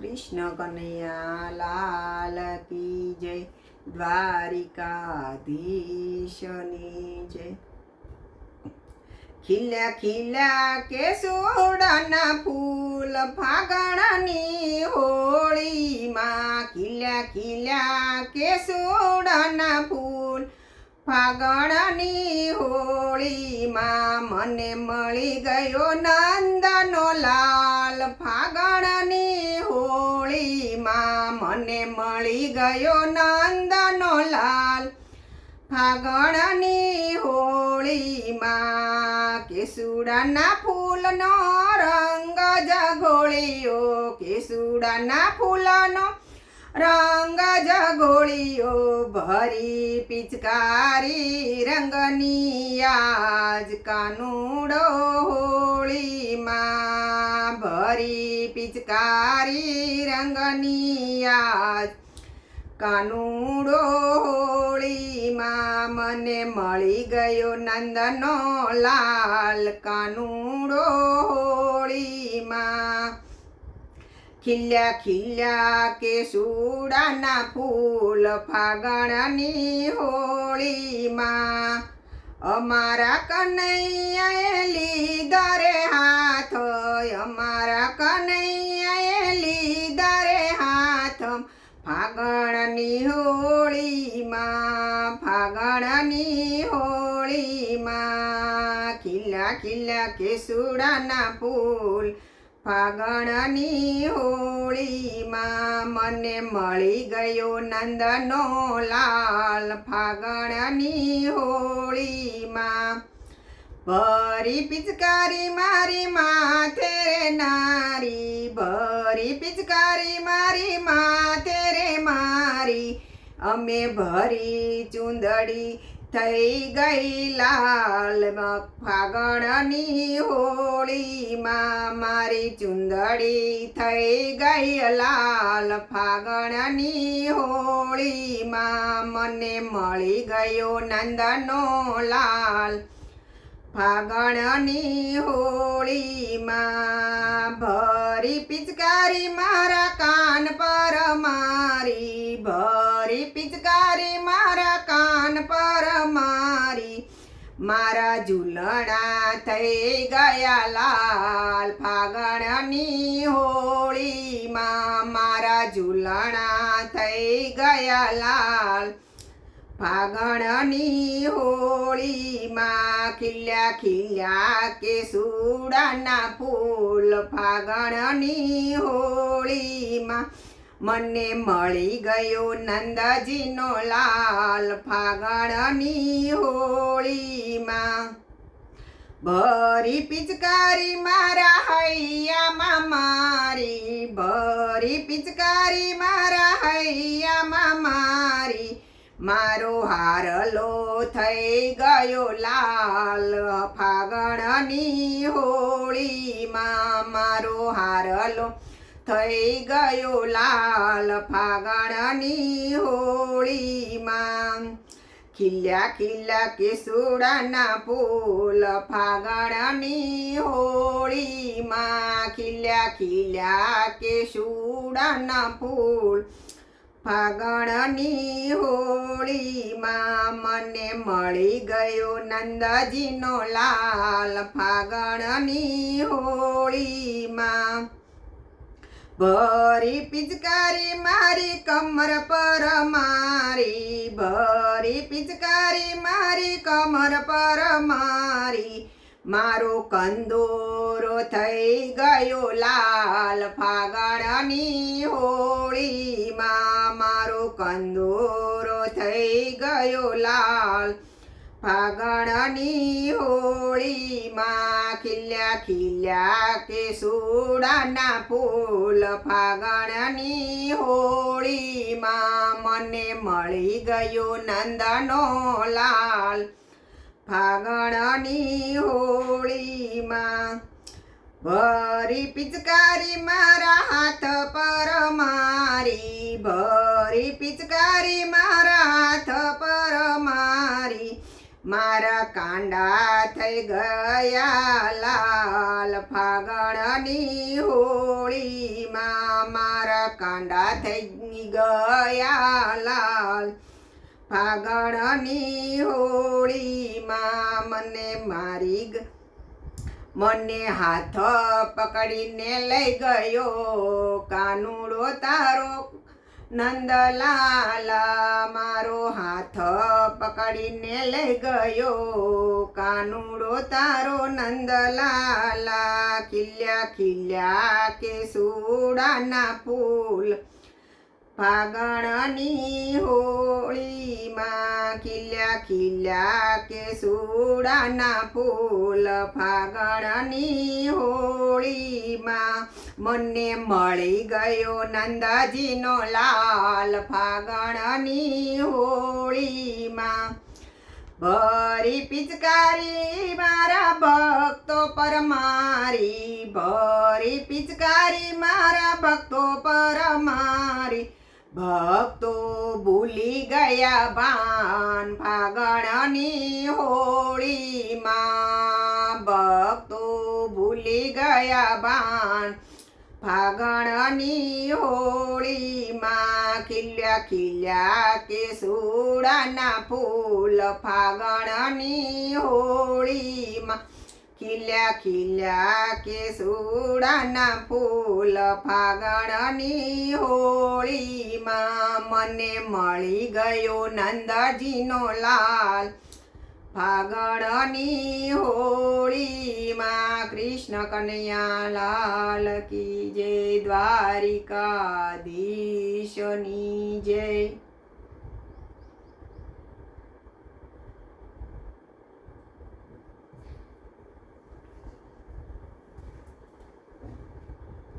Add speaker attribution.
Speaker 1: કૃષ્ણ કનૈયા લાલ કી જય. દ્વારિકાધીશની જય. ખીલ્યા ખીલ્યા કેસુડાના ફૂલ ફાગણની હોળીમાં. ખીલ્યા ખીલ્યા કેસુડાના ફૂલ ફાગણની હોળીમાં. મને મળી ગયો નંદનો મળી ગયો નંદનો લાલ. ફાગણની હોળીમાં કેસુડાના ફૂલનો રંગ જગોળ્યો કેસુડાના ફૂલનો રંગ જગોળિયો ભરી પિચકારી રંગની આજ કાનુડો હોળીમાં. ભરી પિચકારી રંગની આજ કાનુડો હોળીમાં મને મળી ગયો નંદનો લાલ કાનુડો હોળીમાં. ખીલ્યા ખીલ્યા કે સુડાના ફૂલ ફાગણની હોળીમાં. અમારા કનૈયાએ લીધા રે હાથ, અમારા કનૈયાએ લીધા રે હાથ. ફાગણની હોળીમાં ફાગણની હોળીમાં ખીલા ખીલા કેસુડાના ફૂલ. ફાગણની હોળીમાં મને મળી ગયો નંદનો લાલ. ફાગણની હોળીમાં ભરી પિચકારી મારી માથે નારી. ભરી પિચકારી મારી રે મારી અમે ભરી ચુંદડી થઈ ગઈ લાલ ફાગણની હોળીમાં. મારી ચુંદડી થઈ ગઈ લાલ ફાગણની હોળીમાં. મને મળી ગયો નંદનો લાલ ફાગણની હોળીમાં ભરી પિચકારી મારા કાન પર મારી, ભરી પિચકારી મારા કાન પર મારી. મારા ઝૂલણા થઈ ગયા લાલ ફાગણની હોળીમાં. મારા ઝૂલણા થઈ ગયા લાલ ફાગણની હોળીમાં ખીલ્યા ખીલ્યા કે સુડાના ફૂલ ફાગણની હોળીમાં મને મળી ગયો નંદજીનો લાલ ફાગણની હોળીમાં. ભરી પિચકારી મારા હૈયામાં મારી, ભરી પિચકારી મારી હારલો થઈ ગયો લાલ ફાગણની હોળીમાં મારો હારલો થઈ ગયો લાલ ફાગણની હોળીમાં. ખીલ્યા ખીલ્યા કેસુડાના ફૂલ ફાગણની હોળીમાં. ખીલ્યા ખીલ્યા કેસુડાના ફૂલ ફાગણની હોળીમાં મને મળી ગયો નંદજીનો લાલ ફાગણની હોળીમાં. ભરી પિચકારી મારી કમર પર મારી, ભરી પિચકારી મારી કમર પર મારી. મારો કંદોરો થઈ ગયો લાલ ફાગણની હોળીમાં. કંદોરો થઈ ગયો લાલ. ફાગણની હોળીમાં ખીલ્યા ખીલ્યા કે સુડાના ફૂલ. ફાગણની હોળીમાં મને મળી ગયો નંદનો લાલ. ફાગણની હોળીમાં ભરી પિચકારી મારા હાથ પર મારી, ભરી પિચકારી મારા હાથ પર મારી. મારા કાંડા થઈ ગયા લાલ ફાગણની હોળીમાં. મારા કાંડા થઈ ગયા લાલ ફાગણની હોળીમાં. મને મારી ગ- મને હાથ પકડીને લઈ ગયો. કાનુડો તારો, નંદલાલ મારો હાથ પકડીને લઈ ગયો. કાનુડો તારો, નંદલાલ, ખીલ્યા ખીલ્યા કે સુડાના ફૂલ ફાગણની હોળીમાં ખીલ્યા ખીલ્યા કે સુડાના ફૂલ ફાગણની હોળીમાં મને મળી ગયો નંદાજીનો લાલ ફાગણની હોળીમાં. ભરી પિચકારી મારા ભક્તો પર મારી, ભરી પિચકારી મારા ભક્તો પર મારી. ભક્તો ભૂલી ગયા ભાન ફાગણની હોળીમાં. ભક્તો ભૂલી ગયા ભાન ફાગણની હોળીમાં. ખીલ્યા ખીલ્યા કે સુડાના ફૂલ ફાગણની હોળીમાં. ખીલ્યા ખીલ્યા કે સુડાના ફૂલ ફાગણની હોળીમાં મને મળી ગયો નંદજીનો લાલ. ફાગણની હોળીમાં કૃષ્ણ કનૈયા લાલ કી જય દ્વારિકાધીશની જય.